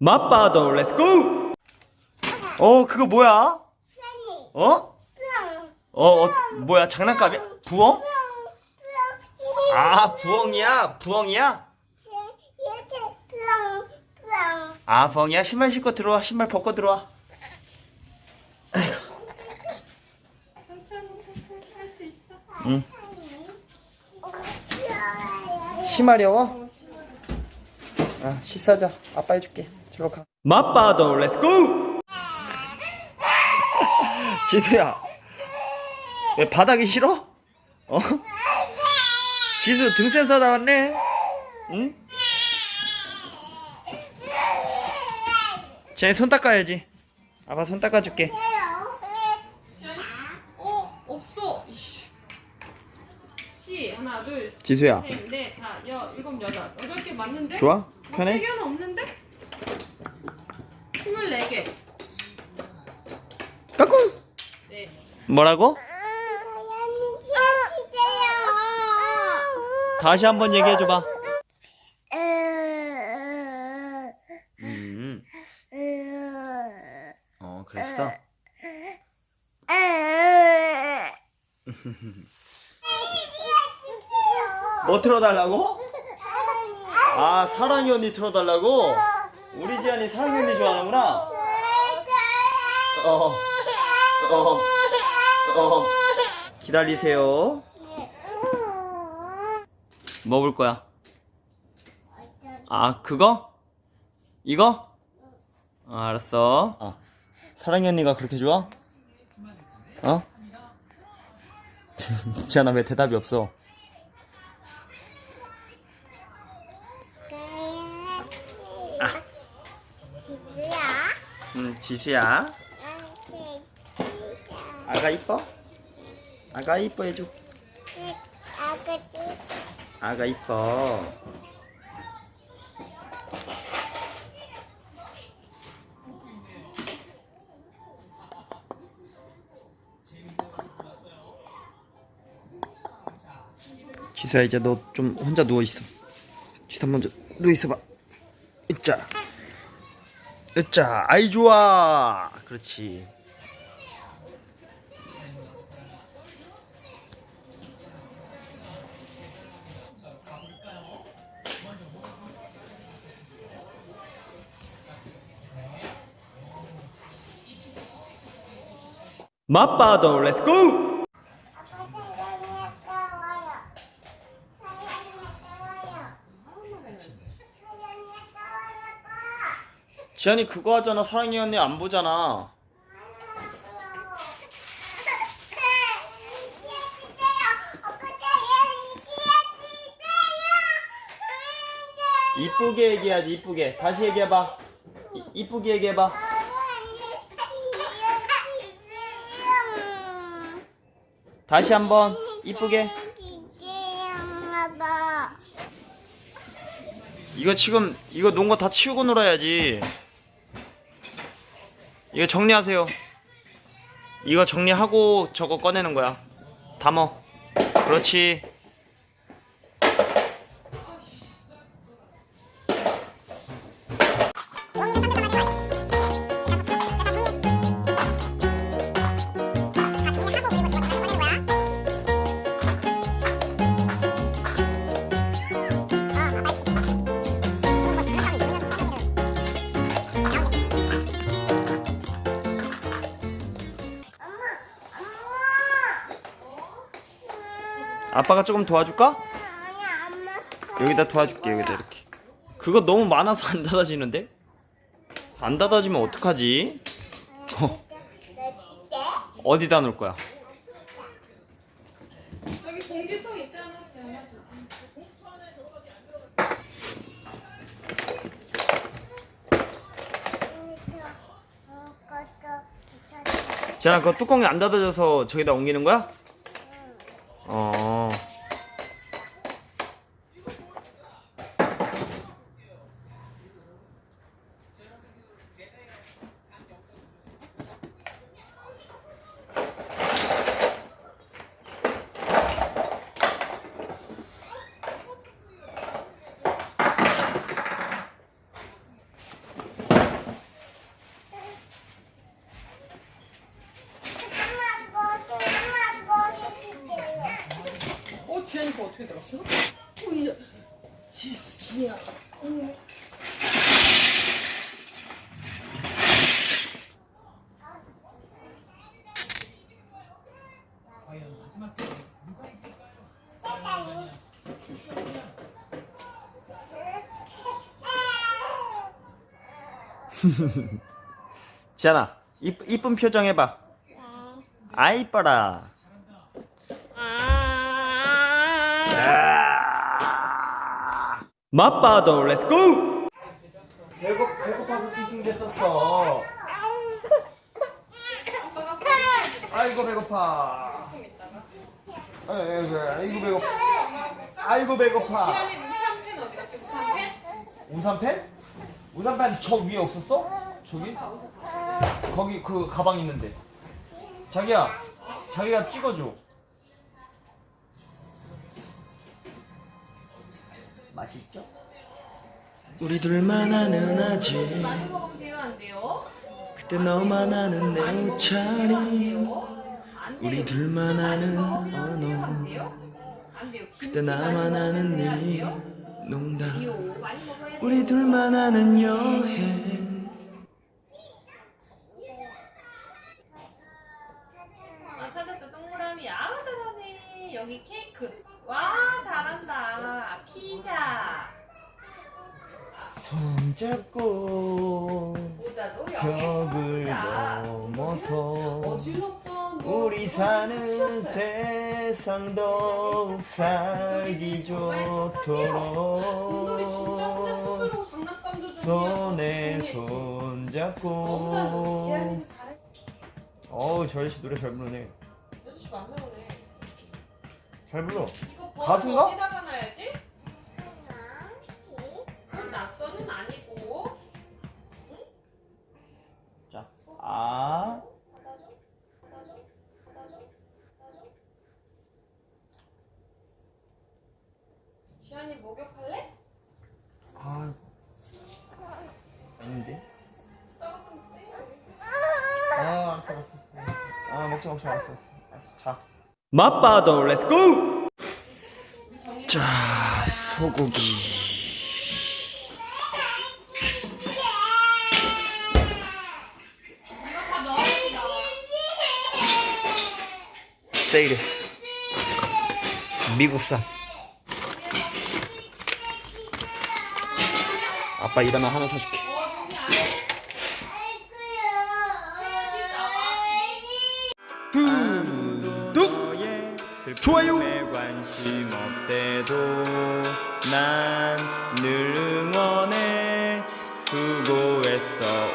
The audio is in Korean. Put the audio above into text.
맛바도 렛츠고! 어 그거 뭐야? 어? 어, 어 뭐야 장난감이야? 부엉? 아 부엉이야? 부엉이야? 아 부엉이야? 신발 신고 들어와 신발 벗고 들어와 천천히 천천히 할수 있어. 응 심하려워? 아 씻어자 아빠 해줄게 저로 가 맛바도 렛츠고! 지수야 왜 바닥이 싫어? 어? 지수 등 센서 나왔네 응? 쟤 손 닦아야지 아빠 손 닦아줄게 어 없어. 이씨. 시 하나 둘. 지수야 셋, 넷, 다, 여, 일곱, 여덟. 여덟 개 맞는데? 좋아? 편해? 세 개는 없는데? 스물네 개. 까꿍 네. 뭐라고? 다시 한번 얘기해 줘봐 음. 어 그랬어? 뭐 틀어달라고? 아 사랑이 언니 틀어달라고? 우리 지안이 사랑이 언니 좋아하는구나 어. 어. 어. 기다리세요 뭐 볼 거야? 아 그거? 이거? 아, 알았어 어. 사랑이 언니가 그렇게 좋아? 어? 지안아 왜 대답이 없어? 응 지수야 아가 이뻐? 아가 이뻐 해줘 아가 이뻐. 지수야 이제 너 좀 혼자 누워있어. 지수 먼저 누워있어봐. 으짜. 으짜 아이 좋아. 그렇지 맛바도 렛츠고 지안이 그거 하잖아. 사랑이 언니. 안 보잖아. 이쁘게 얘기해야지 이쁘게. 다시 얘기해봐. 이- 이쁘게 얘기해봐 다시 한번 이쁘게. 이거 지금 이거 놓은 거 다 치우고 놀아야지. 이거 정리하세요. 이거 정리하고 저거 꺼내는 거야. 담어. 그렇지 아빠가 조금 도와줄까? 여기다 도와줄게 여기다 이렇게 그거 너무 많아서 안 닫아지는데? 안 닫아지면 어떡하지? 어, 어디다 놓을 거야? 봉지통 있잖아. 지안아 그거 뚜껑이 안 닫아져서 저기다 옮기는 거야? 어 이거 어떻게 들었어? 어, 이제 지수야. 어. 지안아 이, 이쁜 표정 해봐 아 이뻐라 맛봐도 렛츠고 배고, 배고파서 찡찡댔었어 아이고 배고파 조금 있다가. 아이고, 아이고 배고파 아이고 배고파 우산펜? 우산펜? 우산펜 저 위에 없었어? 저기? 거기 그 가방 있는데 자기야 자기가 찍어줘 맛있죠? 우리 둘만 아는 아직 많이 먹으면 돼요, 안 돼요? 그때 너만 아는 내 옷차림 돼요. 우리 둘만 아는 안 언어. 그때 나만 아는 네? 농담. 우리 둘만 아는 여행 아, 찾았다. 동그라미. 아, 잘하네. 여기 케이크. 와, 잘한다. 피자. 손잡고 모자도 여기. 벽을. 넘어서 우리 사는 세상 더욱 살기 공돌이 진짜 혼자 스스로 좋도록 장난감도 좀 손에 너무. 손잡고 잘해. 어우 저 아저씨 노래 잘 부르네 여주씨 만나보네. 잘 불러 이거 가수인가? 버스 어디다가 놔야지? 낙서는 아니고. 자, 아, 지안이 목욕할래? 아, 아닌데? 아, 알았어, 알았어. 아, 먹지, 먹지, 알았어, 알았어. 알았어. 자. 맛봐도 렛츠고! 자, 소고기. 세일했어. 미국산. 아빠 일하면 하나 사줄게. 구독 좋아요 관심 없대도 난 늘 응원해 수고했어